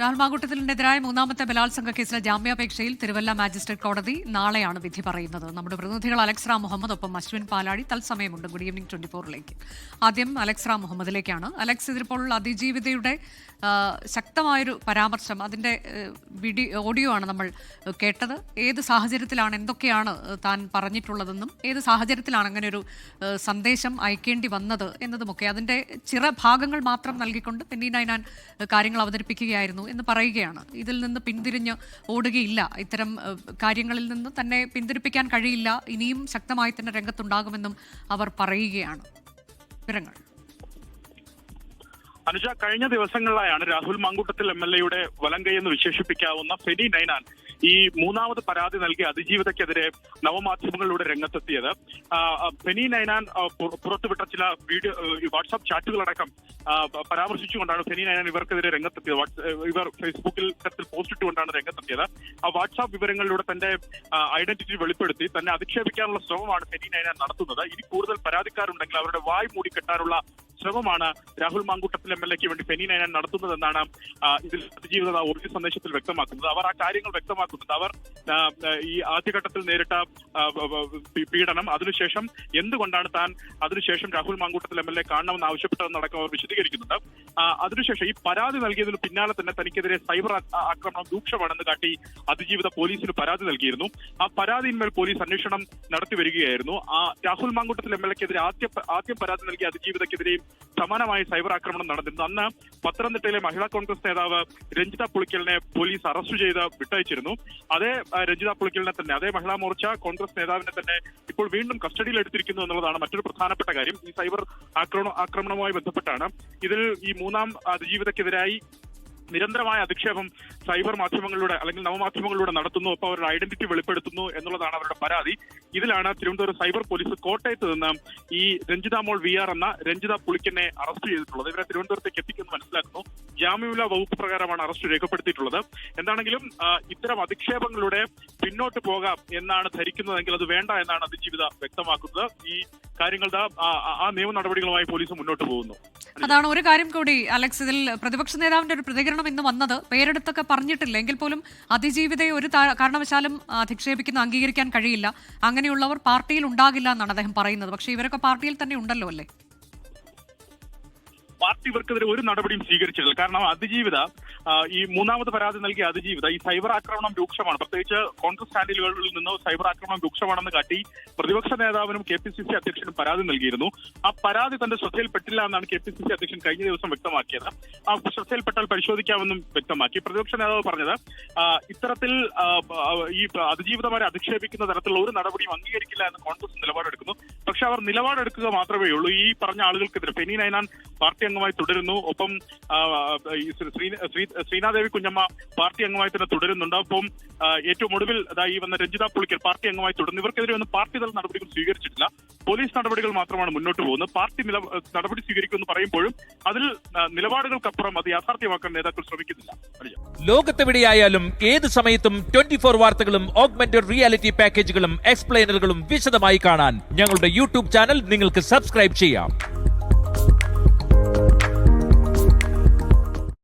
രാഹുൽ മൂന്നാമത്തെ ബലാത്സംഗ കേസിലെ ജാമ്യാപേക്ഷയിൽ തിരുവല്ല മാജിസ്ട്രേറ്റ് കോടതി നാളെയാണ് വിധി പറയുന്നത്. നമ്മുടെ പ്രതിനിധികൾ അലക്സ് റാം മുഹമ്മദ് ഒപ്പം അശ്വിൻ പാലാടി തത്സമയമുണ്ട്. ഗുഡ് ഈവനിംഗ് ട്വന്റി ഫോറിലേക്ക് ആദ്യം അലക്സ് റാം മുഹമ്മദിലേക്കാണ്. അലക്സ് ഇതിപ്പോൾ അതിജീവിതയുടെ ശക്തമായൊരു പരാമർശം അതിന്റെ വീഡിയോ ഓഡിയോ ആണ് നമ്മൾ കേട്ടത്. ഏത് സാഹചര്യത്തിലാണ് എന്തൊക്കെയാണ് താൻ പറഞ്ഞിട്ടുള്ളതെന്നും ഏത് സാഹചര്യത്തിലാണ് അങ്ങനെ ഒരു സന്ദേശം അയക്കേണ്ടി വന്നത് എന്നതുമൊക്കെ അതിന്റെ ചിറ ഭാഗങ്ങൾ മാത്രം നൽകിക്കൊണ്ട് പിന്നീടായി ഞാൻ കാര്യങ്ങൾ അവതരിപ്പിക്കുകയായിരുന്നു. എന്ന് പറയുകയാണ്. ഇതിൽ നിന്ന് പിന്തിരിഞ്ഞ് ഓടുകയില്ല. ഇത്തരം കാര്യങ്ങളിൽ നിന്ന് തന്നെ പിന്തിരിപ്പിക്കാൻ കഴിയില്ല. ഇനിയും ശക്തമായി തന്നെ രംഗത്തുണ്ടാകുമെന്നും അവർ പറയുകയാണ്. വിവരങ്ങൾ. അനുജ കഴിഞ്ഞ ദിവസങ്ങളിലായാണ് രാഹുൽ മാങ്കൂട്ടത്തിൽ എം എൽ എയുടെ വലങ്കൈ എന്ന് വിശേഷിപ്പിക്കാവുന്ന ഫെനി നൈനാൻ ഈ മൂന്നാമത് പരാതി നൽകി അതിജീവിതക്കെതിരെ നവമാധ്യമങ്ങളിലൂടെ രംഗത്തെത്തിയത്. ബെനി നൈനാൻ പുറത്തുവിട്ട ചില വീഡിയോ വാട്സാപ്പ് ചാറ്റുകളടക്കം പരാമർശിച്ചുകൊണ്ടാണ് ഫെനി നൈനാൻ ഇവർക്കെതിരെ രംഗത്തെത്തിയത്. ഇവർ ഫേസ്ബുക്കിൽ തരത്തിൽ പോസ്റ്റ് ഇട്ടുകൊണ്ടാണ് രംഗത്തെത്തിയത്. ആ വാട്സാപ്പ് വിവരങ്ങളിലൂടെ തന്റെ ഐഡന്റിറ്റി വെളിപ്പെടുത്തി തന്നെ അധിക്ഷേപിക്കാനുള്ള ശ്രമമാണ് ഫെനി നൈനാൻ നടത്തുന്നത്. ഇനി കൂടുതൽ പരാതിക്കാരുണ്ടെങ്കിൽ അവരുടെ വായ് മൂടിക്കെട്ടാനുള്ള ശ്രമമാണ് രാഹുൽ മാങ്കൂട്ടത്തിൽ എം എൽ എക്ക് വേണ്ടി ഫെനി നയനാൻ നടത്തുന്നതെന്നാണ് ഇതിൽ അതിജീവിത ഊർജ സന്ദേശത്തിൽ വ്യക്തമാക്കുന്നത്. അവർ ആ കാര്യങ്ങൾ വ്യക്തമാക്കുന്നത് അവർ ഈ ആദ്യഘട്ടത്തിൽ നേരിട്ട പീഡനം. അതിനുശേഷം എന്തുകൊണ്ടാണ് താൻ അതിനുശേഷം Rahul Mamkootathil M L A കാണണമെന്ന് ആവശ്യപ്പെട്ടതെന്നടക്കം അവർ വിശദീകരിക്കുന്നുണ്ട്. അതിനുശേഷം ഈ പരാതി നൽകിയതിന് പിന്നാലെ തന്നെ തനിക്കെതിരെ സൈബർ ആക്രമണം രൂക്ഷമാണെന്ന് കാട്ടി അതിജീവിത പോലീസിന് പരാതി നൽകിയിരുന്നു. ആ പരാതിയിന്മേൽ പോലീസ് അന്വേഷണം നടത്തി വരികയായിരുന്നു. ആ രാഹുൽ മാങ്കൂട്ടത്തിൽ എം എൽ എക്കെതിരെ ആദ്യ ആദ്യം പരാതി നൽകിയ അതിജീവിതക്കെതിരെയും സമാനമായ സൈബർ ആക്രമണം നടന്നിരുന്നു. അന്ന് പത്തനംതിട്ടയിലെ മഹിളാ കോൺഗ്രസ് നേതാവ് രഞ്ജിത പുളിക്കലിനെ പോലീസ് അറസ്റ്റ് ചെയ്ത് വിട്ടയച്ചിരുന്നു. അതേ രഞ്ജിത പുളിക്കലിനെ തന്നെ. അതേ മഹിളാ മോർച്ച കോൺഗ്രസ് നേതാവിനെ തന്നെ ഇപ്പോൾ വീണ്ടും കസ്റ്റഡിയിൽ എടുത്തിരിക്കുന്നു എന്നുള്ളതാണ് മറ്റൊരു പ്രധാനപ്പെട്ട കാര്യം. ഈ സൈബർ ആക്രമണ ആക്രമണവുമായി ബന്ധപ്പെട്ടാണ്. ഇതിൽ ഈ മൂന്നാം അതിജീവിതക്കെതിരായി നിരന്തരമായ അധിക്ഷേപം സൈബർ മാധ്യമങ്ങളിലൂടെ അല്ലെങ്കിൽ നവമാധ്യമങ്ങളിലൂടെ നടത്തുന്നു. ഒപ്പം അവരുടെ ഐഡന്റിറ്റി വെളിപ്പെടുത്തുന്നു എന്നുള്ളതാണ് അവരുടെ പരാതി. ഇതിലാണ് തിരുവനന്തപുരം സൈബർ പോലീസ് കോട്ടയത്ത് നിന്ന് ഈ രഞ്ജിത മോൾ വി ആർ എന്ന രഞ്ജിത പുളിക്കനെ അറസ്റ്റ് ചെയ്തിട്ടുള്ളത്. ഇവരെ തിരുവനന്തപുരത്തേക്ക് എത്തിക്കുമെന്ന് മനസ്സിലാക്കുന്നു. ജാമ്യമില്ല വകുപ്പ് പ്രകാരമാണ് അറസ്റ്റ് രേഖപ്പെടുത്തിയിട്ടുള്ളത്. എന്താണെങ്കിലും ഇത്തരം അധിക്ഷേപങ്ങളുടെ പിന്നോട്ട് പോകാം എന്നാണ് ധരിക്കുന്നതെങ്കിൽ അത് വേണ്ട എന്നാണ് അതിജീവിത വ്യക്തമാക്കുന്നത്. ഈ കാര്യങ്ങളുടെ ആ നിയമ നടപടികളുമായി പോലീസ് മുന്നോട്ട് പോകുന്നു. അതാണ് ഒരു കാര്യം കൂടി അലക്സ്. ഇതിൽ പ്രതിപക്ഷ നേതാവിന്റെ ഒരു പ്രതികരണം ഇന്ന് വന്നത് പേരെടുത്തൊക്കെ പറഞ്ഞിട്ടില്ല. എങ്കിൽ പോലും അതിജീവിതയെ ഒരു കാരണവശാലും അധിക്ഷേപിക്കുന്ന അംഗീകരിക്കാൻ കഴിയില്ല. അങ്ങനെയുള്ളവർ പാർട്ടിയിൽ ഉണ്ടാകില്ല എന്നാണ് അദ്ദേഹം പറയുന്നത്. പക്ഷേ ഇവരൊക്കെ പാർട്ടിയിൽ തന്നെ ഉണ്ടല്ലോ അല്ലേ? പാർട്ടി ഇവർക്കെതിരെ ഒരു നടപടിയും സ്വീകരിച്ചിട്ടില്ല. കാരണം അതിജീവിത ഈ മൂന്നാമത് പരാതി നൽകിയ അതിജീവിത ഈ സൈബർ ആക്രമണം രൂക്ഷമാണ്. പ്രത്യേകിച്ച് കോൺഗ്രസ് ചാനലുകളിൽ നിന്ന് സൈബർ ആക്രമണം രൂക്ഷമാണെന്ന് കാട്ടി പ്രതിപക്ഷ നേതാവിനും കെ പി സി സി അധ്യക്ഷനും പരാതി നൽകിയിരുന്നു. ആ പരാതി തന്റെ ശ്രദ്ധയിൽപ്പെട്ടില്ല എന്നാണ് കെ പി സി സി അധ്യക്ഷൻ കഴിഞ്ഞ ദിവസം വ്യക്തമാക്കിയത്. ആ ശ്രദ്ധയിൽപ്പെട്ടാൽ പരിശോധിക്കാമെന്നും വ്യക്തമാക്കി. പ്രതിപക്ഷ നേതാവ് പറഞ്ഞത് ഇത്തരത്തിൽ ഈ അതിജീവിതമാരെ അധിക്ഷേപിക്കുന്ന തരത്തിലുള്ള ഒരു നടപടിയും അംഗീകരിക്കില്ല എന്ന് കോൺഗ്രസ് നിലപാടെടുക്കുന്നു. പക്ഷെ അവർ നിലപാടെടുക്കുക മാത്രമേ ഉള്ളൂ ഈ പറഞ്ഞ ആളുകൾക്കെതിരെ ഫെനി നൈനാൻ പാർട്ടി അംഗമായി തുടരുന്നു. ഒപ്പം ശ്രീനാദേവി കുഞ്ഞമ്മ പാർട്ടി അംഗമായി തന്നെ തുടരുന്നുണ്ട്. ഒപ്പം ആ, ഏറ്റവും ഒടുവിൽ ഈ വന്ന രഞ്ജിത പുളിക്കൽ പാർട്ടി അംഗമായി തുടരുന്നു. ഇവർക്കെതിരെ ഒന്നും പാർട്ടി തല നടപടികൾ സ്വീകരിച്ചിട്ടില്ല. പോലീസ് നടപടികൾ മാത്രമാണ് മുന്നോട്ട് പോകുന്നത്. പാർട്ടി നില നടപടി സ്വീകരിക്കുമെന്ന് പറയുമ്പോഴും അതിൽ നിലപാടുകൾക്കപ്പുറം അത് യാഥാർത്ഥ്യമാക്കാൻ നേതാക്കൾ ശ്രമിക്കുന്നില്ല. ലോകത്തെവിടെയായാലും ഏത് സമയത്തും ട്വന്റി ഫോർ വാർത്തകളും ഓഗ്മെന്റഡ് റിയാലിറ്റി പാക്കേജുകളും എക്സ്പ്ലെയിനറുകളും വിശദമായി കാണാൻ ഞങ്ങളുടെ യൂട്യൂബ് ചാനൽ നിങ്ങൾക്ക് സബ്സ്ക്രൈബ് ചെയ്യാം.